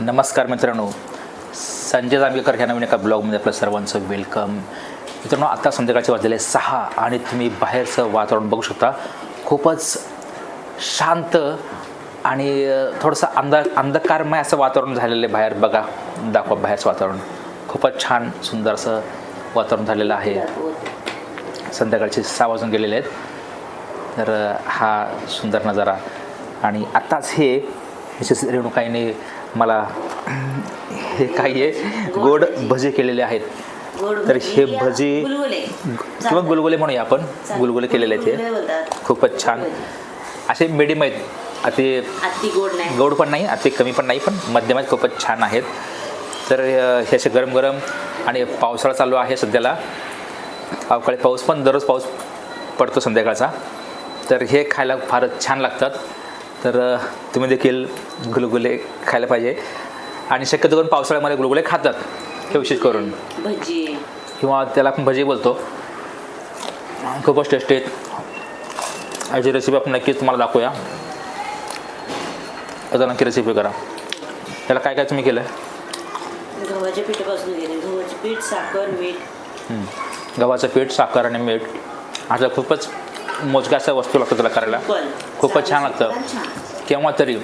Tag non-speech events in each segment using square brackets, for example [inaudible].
नमस्कार मित्रांनो. संजय जांभेकर ह्या नवीन एका ब्लॉगमध्ये आपलं सर्वांचं वेलकम. मित्रांनो आत्ता संध्याकाळचे वाजलेले सहा आणि तुम्ही बाहेरचं वातावरण बघू शकता. खूपच शांत आणि थोडंसं अंधा अंधकारमय असं वातावरण झालेलं आहे बाहेर. बघा दाखवा बाहेरचं वातावरण. खूपच छान सुंदर असं वातावरण झालेलं आहे. संध्याकाळचे सहा वाजून गेलेले आहेत. तर हा सुंदर नजारा. आणि आत्ताच हे मिसेस रेणुकाईने मला हे काही आहे गोड भजे केलेले आहेत. तर हे भजी किंवा गुलगुले म्हणूया आपण. गुलगुले केलेले आहेत हे. खूपच छान. असे मिडियम आहेत. अति गोड पण नाही अति कमी पण नाही पण मध्यम आहेत खूपच छान आहेत. तर हे असे गरम गरम आणि पावसाळा चालू आहे सध्याला. अवकाळी पाऊस पण दररोज पाऊस पडतो संध्याकाळचा. तर हे खायला फारच छान लागतात. तर तुम्ही देखील गुलगुले खायला पाहिजे. आणि शक्यतो करून पावसाळ्यामध्ये गुलगुले खातात हे विशेष करून. भजी. किंवा त्याला आपण भजी बोलतो. खूपच टेस्टी आहेत याची रेसिपी आपण नक्कीच तुम्हाला दाखवूया. आता नक्की रेसिपी करा. त्याला काय काय तुम्ही केलं गव्हाच्या पिठापासून गव्हाचे पीठ साखर मीठ. गव्हाचं पीठ साखर आणि मीठ. आता खूपच मोजक्या अशा वस्तू लागतात त्याला करायला. खूपच छान लागतं. केव्हा तरी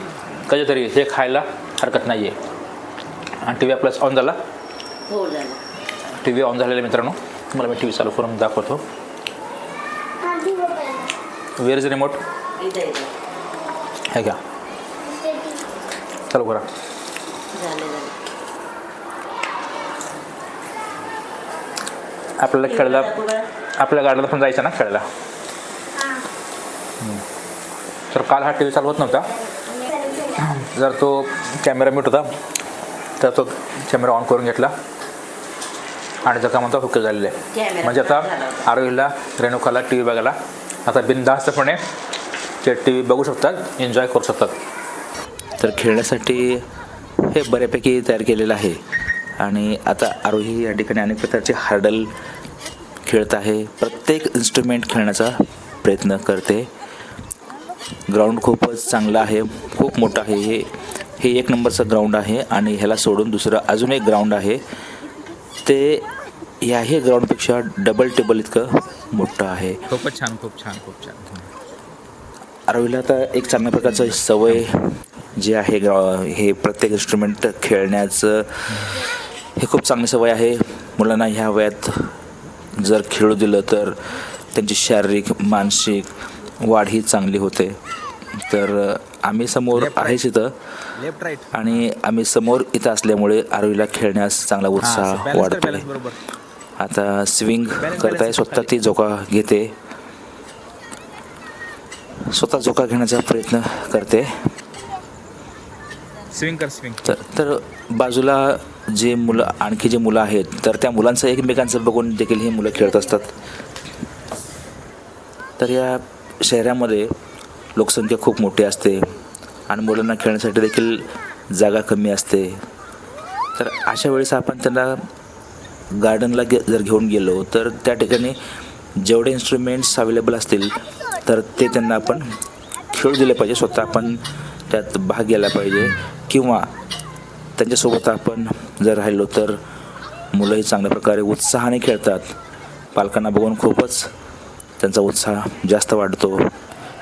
कधीतरी हे खायला हरकत नाही आहे आणि टी व्ही प्लस ऑन झाला. हो टी व्ही ऑन झालेला मित्रांनो. तुम्हाला मी टी व्ही चालू करून दाखवतो. वेअर इज रिमोट हे घ्या. चालू करा. आपल्याला खेळायला? आपल्या गार्डनला पण जायचं ना खेळायला. तर काल हा टी व्ही चालू होत नव्हता. जर तो कॅमेरा मिट होता तर तो कॅमेरा ऑन करून घेतला. आणि जर का म्हणतो हुक्क झालेलं. आहे कॅमेरा म्हणजे आता. आरोहीला रेणुकाला टी व्ही बघायला. आता बिनधास्तपणे ते टी व्ही बघू शकतात एन्जॉय करू शकतात. तर खेळण्यासाठी हे बऱ्यापैकी तयार केलेलं आहे. आणि आता आरोही या ठिकाणी अनेक प्रकारचे हार्डल खेळत आहे. प्रत्येक इन्स्ट्रुमेंट खेळण्याचा प्रयत्न करते. ग्राउंड खूपच चांगलं आहे खूप मोठं आहे. हे हे एक नंबरचं ग्राउंड आहे आणि ह्याला सोडून दुसरं अजून एक ग्राउंड आहे. ते याही ग्राउंडपेक्षा डबल टेबल इतकं मोठं आहे. खूपच छान खूप छान खूप छान. आरोहीला आता एक चांगल्या प्रकारचं सवय जे आहे ग्रा हे प्रत्येक इन्स्ट्रुमेंट खेळण्याचं हे खूप चांगली सवय आहे. मुलांना ह्या वयात जर खेळू दिलं तर त्यांची शारीरिक मानसिक वाढ ही चांगली होते. तर आम्ही समोर. आहेच इथं. लेफ्ट राईट आणि आम्ही समोर इथं असल्यामुळे आरोहीला खेळण्यास चांगला उत्साह वाढतो आता स्विंग करताय. स्वतः ती झोका घेते. स्वतः झोका घेण्याचा प्रयत्न करते. स्विंग कर स्विंग तर तर बाजूला जे मुलं आणखी जे मुलं आहेत तर त्या मुलांचं एकमेकांचं बघून देखील ही मुलं खेळत असतात. तर या शहरामध्ये लोकसंख्या खूप मोठी असते आणि मुलांना खेळण्यासाठी देखील जागा कमी असते. तर अशा वेळेस आपण त्यांना गार्डनला गे जर घेऊन गेलो तर त्या ठिकाणी जेवढे इन्स्ट्रुमेंट्स अवेलेबल असतील तर ते त्यांना आपण खेळू दिले पाहिजे. स्वतः आपण त्यात भाग घ्यायला पाहिजे. किंवा त्यांच्यासोबत आपण जर राहिलो तर मुलंही चांगल्या प्रकारे उत्साहाने खेळतात. पालकांना बघून खूपच त्यांचा उत्साह जास्त वाढतो.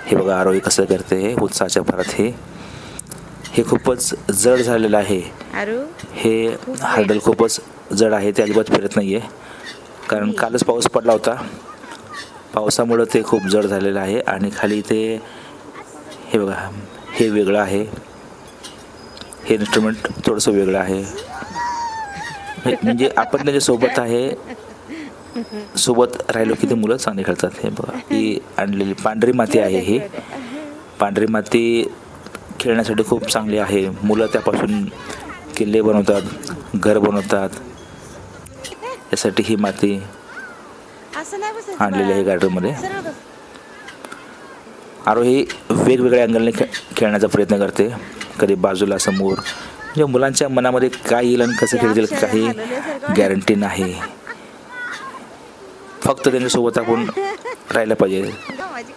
हे बघा आरोही कसं करते हे उत्साहाच्या भरात हे. हे खूपच जड झालेलं आहे. हे हार्डल खूपच जड आहे ते अजिबात फिरत नाही आहे कारण कालच पाऊस पडला होता. पावसामुळं ते खूप जड झालेलं आहे आणि खाली ते हे बघा हे वेगळं आहे. हे इन्स्ट्रुमेंट थोडंसं वेगळं आहे. हे- म्हणजे आपण त्याच्यासोबत आहे. सोबत राहिलो की ते मुलं चांगले खेळतात. हे बघा. ही आणलेली पांढरी माती आहे ही. पांढरी माती खेळण्यासाठी खूप चांगली आहे. मुलं त्यापासून किल्ले बनवतात घर बनवतात. यासाठी ही माती आणलेली आहे. गार्डनमध्ये. आरोही वेगवेगळ्या अँगलने खे खेळण्याचा प्रयत्न करते. कधी बाजूला समोर. म्हणजे मुलांच्या मनामध्ये काय येईल आणि कसं खेळतील काही गॅरंटी नाही. फक्त त्यांच्यासोबत आपण राहायला पाहिजे?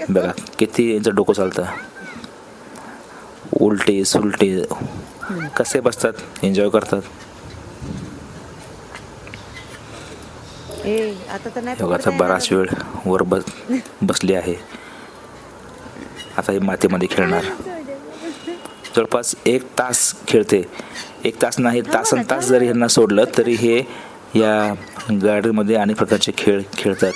बघा किती यांचं डोकं चालतं. उलटे सुलटे. कसे बसतात? एन्जॉय करतात. आता योगाचा बराच. वेळ वर बस बसली आहे. आता हे मातीमध्ये खेळणार. जवळपास एक तास खेळते. एक तास नाही तासन तास जरी ह्यांना सोडलं तरी हे या गार्डनमध्ये अनेक प्रकारचे खेळ खेळतात.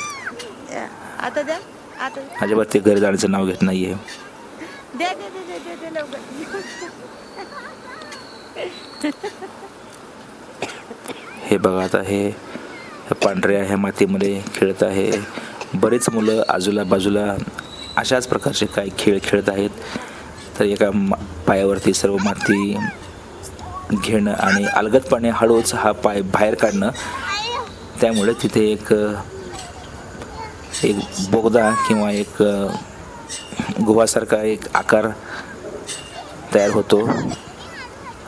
आता द्या. आता. अजिबात ते घरी जाण्याचं नाव घेत नाही आहे हे बघा आता हे पांढऱ्या ह्या मातीमध्ये खेळत आहे. बरेच मुलं आजूला बाजूला अशाच प्रकारचे काही खेळ खेळत आहेत. तर एका मा पायावरती सर्व माती घेणं आणि अलगदपणे हळूच हा पाय बाहेर काढणं त्यामुळे तिथे एक एक बोगदा किंवा एक गुहासारखा एक आकार तयार होतो.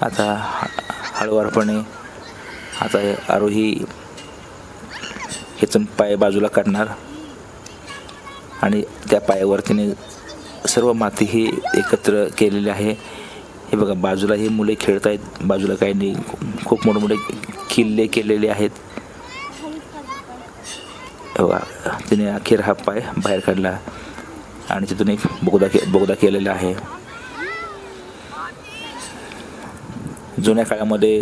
आता हळूवारपणे आता आरोही ह्यातून पाय बाजूला काढणार आणि त्या पायावर तिने सर्व माती ही एकत्र केलेली आहे. हे बघा बाजूला ही मुले खेळत आहेत बाजूला काही नाही. खूप मोठे मोठे किल्ले केलेले आहेत. बघा तिने अखेर हा पाय बाहेर काढला आणि तिथून एक बोगदा के बोगदा केलेला आहे. जुन्या काळामध्ये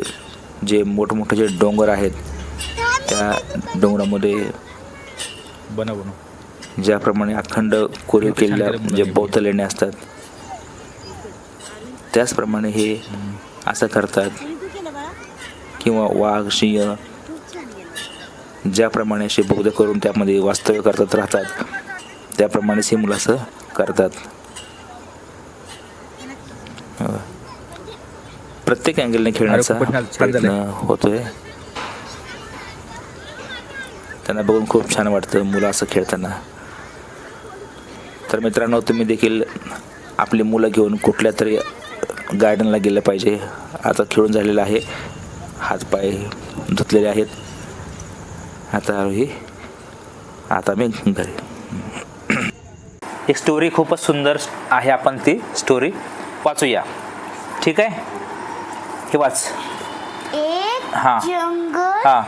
जे मोठमोठे जे डोंगर आहेत त्या डोंगरामध्ये बनव बनव ज्याप्रमाणे अखंड कोरीव केलेल्या जे बौद्ध लेण्या असतात त्याचप्रमाणे हे असं करतात किंवा वाघ सिंह ज्याप्रमाणे असे बोगदे करून त्यामध्ये वास्तव्य करतात राहतात त्याप्रमाणेच हे मुलं असं करतात. प्रत्येक अँगलने खेळण्याचा प्रयत्न. होतोय. त्यांना बघून खूप छान वाटतं मुलं असं खेळताना. तर मित्रांनो तुम्ही देखील आपली मुलं घेऊन कुठल्या तरी गार्डनला गेलं पाहिजे. आता खेळून झालेलं आहे. हातपाय धुतलेले आहेत. आता ही आता मी घरी एक स्टोरी खूपच सुंदर आहे आपण ती स्टोरी वाचूया. ठीक आहे? हे वाच. एक हाँ. जंगल. हाँ.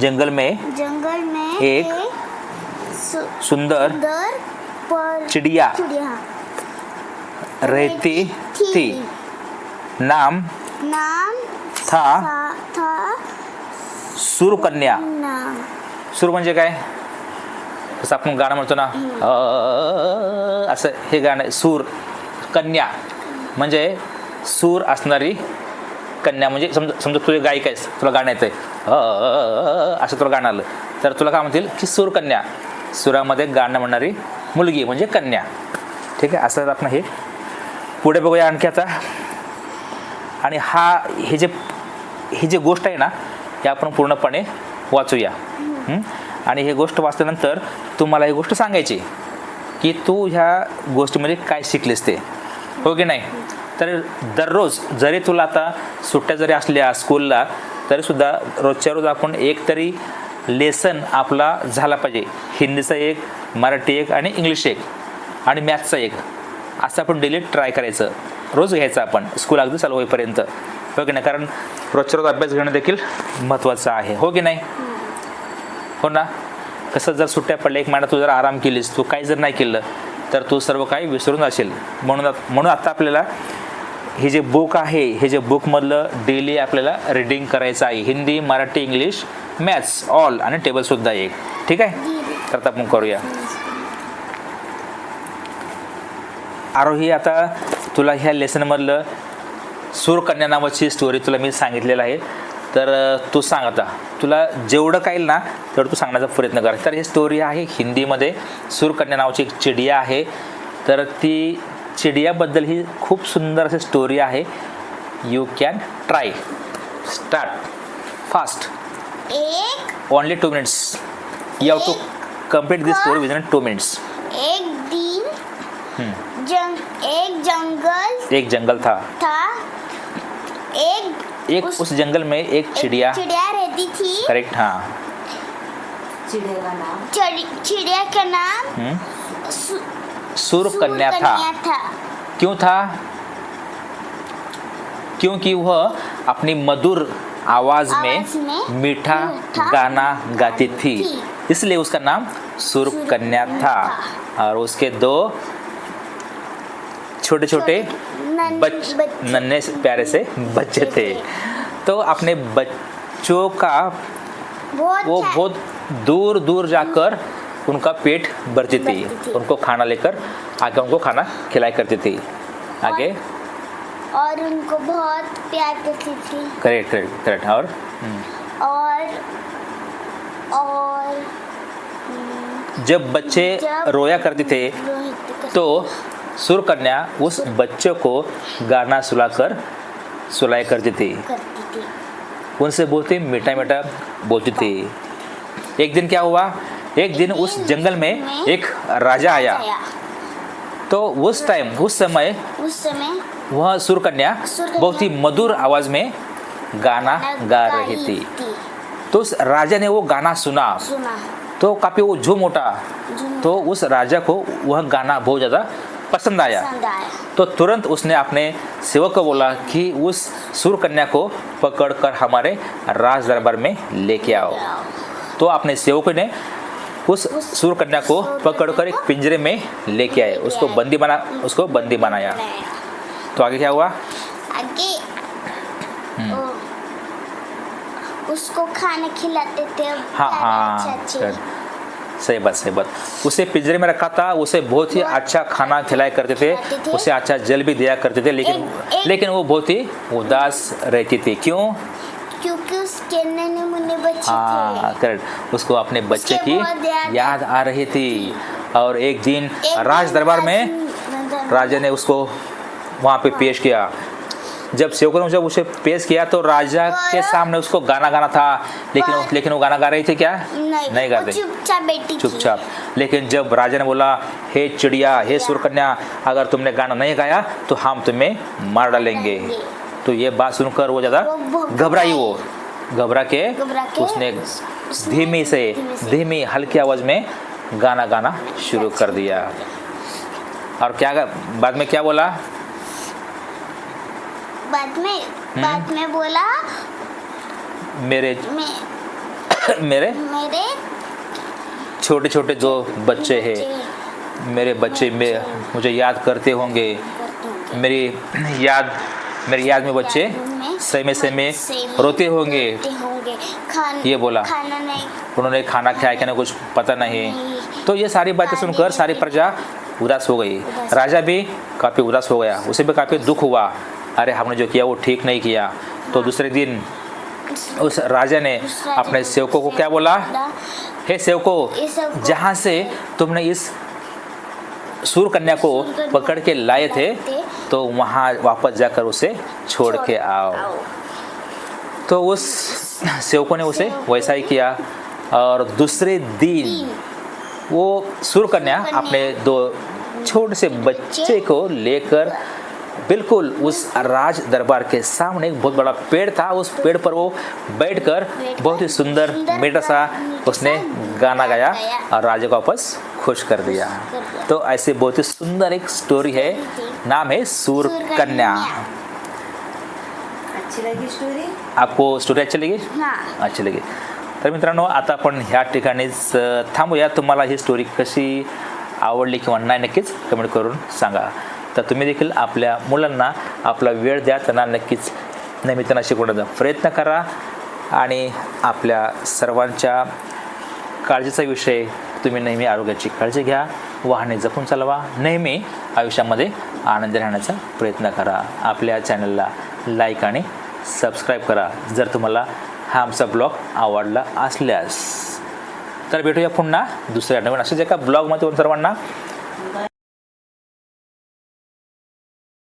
जंगल में जंगल में एक सु- सुंदर सुंदर पर चिड़िया चिड़िया। रहती थी। नाम नाम था, था सूरकन्या सूर म्हणजे काय? जसं आपण गाणं म्हणतो ना अ, असं हे गाणं सूर कन्या. म्हणजे सूर असणारी कन्या. म्हणजे समजा समजा तुझे गायिका आहेस तुला गाणं येतं आहे असं तुला गाणं आलं. तर तुला काय म्हणतील? की सूर कन्या. सुरामध्ये गाणं म्हणणारी मुलगी म्हणजे कन्या. ठीक आहे? असं आपण हे पुढे बघूया आणखी आता. आणि हा हे जे ही जी गोष्ट आहे ना हे आपण पूर्णपणे वाचूया. आणि हे गोष्ट वाचल्यानंतर तुम्हाला ही गोष्ट सांगायची की तू ह्या गोष्टीमध्ये काय शिकलीस ते. हो की नाही? तर दररोज जरी तुला आता सुट्ट्या जरी असल्या स्कूलला तरीसुद्धा रोजच्या रोज आपण एक तरी लेसन आपला झाला पाहिजे. हिंदीचा एक मराठी एक आणि इंग्लिश एक आणि मॅथ्सचा एक. असं आपण डेली ट्राय करायचं. रोज घ्यायचं आपण. स्कूल अगदी चालू होईपर्यंत. हो की नाही कारण रोजच्या रोज अभ्यास घेणं देखील महत्त्वाचं आहे. हो की नाही? हो ना? कसं जर सुट्ट्या पडल्या एक महिना तू जर आराम केलीस तू काही जर नाही केलं तर तू सर्व काही विसरून जाशील. म्हणून म्हणून आता आपल्याला हे जे बुक आहे हे जे बुकमधलं डेली आपल्याला रीडिंग करायचं आहे. Hindi Marathi English maths all आणि टेबलसुद्धा एक. ठीक आहे? तर आता आपण करूया. आरोही आता तुला ह्या लेसनमधलं सूरकन्या नावाची स्टोरी तुला मी सांगितलेलं आहे. तर तू सांग आता. तुला जेवढं काही ना तेवढं तू सांगण्याचा प्रयत्न कर. तर ही स्टोरी आहे हिंदीमध्ये. सूरकन्या नावाची एक चिडिया आहे. तर ती चिडियाबद्दल ही खूप सुंदर अशी स्टोरी आहे. You can try start fast एक. Only two minutes you have to complete this story within two minutes एक दिन. जंग एक जंगल. एक जंगल था. था. एक एक उस उस जंगल में एक चिड़िया चिड़िया रहती थी। करेक्ट हाँ। चिड़िया का नाम? चिड़ी- चिड़िया का नाम हम्म। कन्या था। सूरकन्या था। क्यों था? क्योंकि वह अपनी मधुर आवाज़ में आवाज़ में मीठा मीठा गाना गाती थी। थी। इसलिए उसका नाम सुर सुर कन्या था। था। और उसके दो छोटे छोटे बच नन्हे से प्यारे से बच्चे थे। तो अपने बच्चों का वो बहुत दूर दूर जाकर उनका पेट भरती थी। उनको खाना लेकर आगे उनको खाना खिलाया करती थी। आगे। और उनको बहुत प्यार करती थी। Correct correct correct. और? और और जब बच्चे जब रोया करते थे तो सुर कन्या उस बच्चे को गाना सुलाकर सुलाया करती थी। उनसे बहुत ही मीठा मीठा बोलती थी। एक दिन क्या हुआ? एक दिन उस जंगल में एक राजा आया। तो उस टाइम उस समय उस समय वह सुर कन्या सुर कन्या बहुत ही मधुर आवाज़ में गाना गा रही थी। तो उस राजा ने वो गाना सुना। सुना। तो काफ़ी वो झूम उठा। तो उस राजा को वह गाना बहुत ज़्यादा पसंद आया। तो तुरंत उसने अपने सेवक को बोला कि उस सुर कन्या को पकड़कर हमारे राज दरबार में लेके आओ। तो अपने सेवक ने उस सुर कन्या को पकड़कर एक पिंजरे में लेके आए। उसको बंदी बना उसको बंदी बनाया। तो आगे क्या हुआ? आगे उसको खाना खिलाते थे। हाँ हाँ सही बात सही बात। उसे पिंजरे में रखा था उसे बहुत ही अच्छा खाना खिलाया करते थे उसे अच्छा जल भी दिया करते थे लेकिन एक- एक- लेकिन वो बहुत ही उदास रहती थी। क्यों? क्योंकि उसके नन्हे बच्चे हाँ करेक्ट उसको अपने बच्चे की याद- याद आ रही थी। और एक दिन राज दरबार में राजा ने उसको वहाँ पे पेश किया। जब सेवकों ने जब उसे पेश किया तो राजा के सामने उसको गाना गाना था लेकिन लेकिन वो गाना गा रही थी क्या? नहीं नहीं गा रही। चुपचाप बैठी चुपचाप। लेकिन जब राजा ने बोला हे चिड़िया हे सुरकन्या अगर तुमने गाना नहीं गाया तो हम तुम्हें मार डालेंगे। तो ये बात सुनकर वो ज़्यादा घबराई वो। घबरा के उसने धीमी से- धीमी हल्की आवाज़ में गाना गाना शुरू कर दिया। और क्या बाद में क्या बोला? बाद में हम्म। बाद में बोला मेरे मैं [coughs] मेरे? मेरे छोटे छोटे दो बच्चे हैं मेरे बच्चे में मुझे याद करते होंगे। मेरी [clears throat] याद मेरी याद में बच्चे समय समय रोते होंगे। रोते होंगे। ये बोला। उन्होंने खाना खाया कि नहीं कुछ पता नहीं। तो ये सारी बातें सुनकर सारी प्रजा उदास हो गई। राजा भी काफ़ी उदास हो गया। उसे भी काफ़ी दुख हुआ। अरे हमने जो किया वो ठीक नहीं किया। तो दूसरे दिन उस राजा ने अपने सेवकों को क्या बोला? हे सेवकों जहाँ से तुमने इस सूर कन्या को पकड़ के लाए थे तो वहाँ वापस जाकर उसे छोड़ के आओ। तो उस सेवकों ने उसे वैसा ही किया। और दूसरे दिन वो सुर कन्या अपने दो छोटे से बच्चे को लेकर बिल्कुल उस राज दरबार के सामने एक बहुत बड़ा पेड़ था। उस पेड़ पर वो बैठकर बहुत ही सुंदर मीठा सा उसने गाना गाया। और राजा को वापस खुश कर दिया। तो ऐसे बहुत ही सुंदर एक स्टोरी है। नाम है सूर कन्या कन्या। अच्छी लगी स्टोरी आपको स्टोरी अच्छी लगी? हाँ। अच्छी लगी। तर मित्रांनो आता आपण ह्या ठिकाणीच थांबूया. तुम्हाला ही स्टोरी कशी आवडली किंवा नाही नक्कीच कमेंट करून सांगा. तर तुम्ही देखील आपल्या मुलांना आपला वेळ द्या त्यांना नक्कीच नेहमी त्यांना शिकवण्याचा प्रयत्न करा. आणि आपल्या सर्वांच्या काळजीचा विषय तुम्ही नेहमी आरोग्याची काळजी घ्या. वाहने जपून चालवा. नेहमी आयुष्यामध्ये आनंदी राहण्याचा प्रयत्न करा. आपल्या चॅनलला लाईक आणि सबस्क्राईब करा. जर तुम्हाला हा आमचा ब्लॉग आवडला असल्यास तर भेटूया पुन्हा दुसऱ्या नवीन अशाच एका ब्लॉगमध्ये. सर्वांना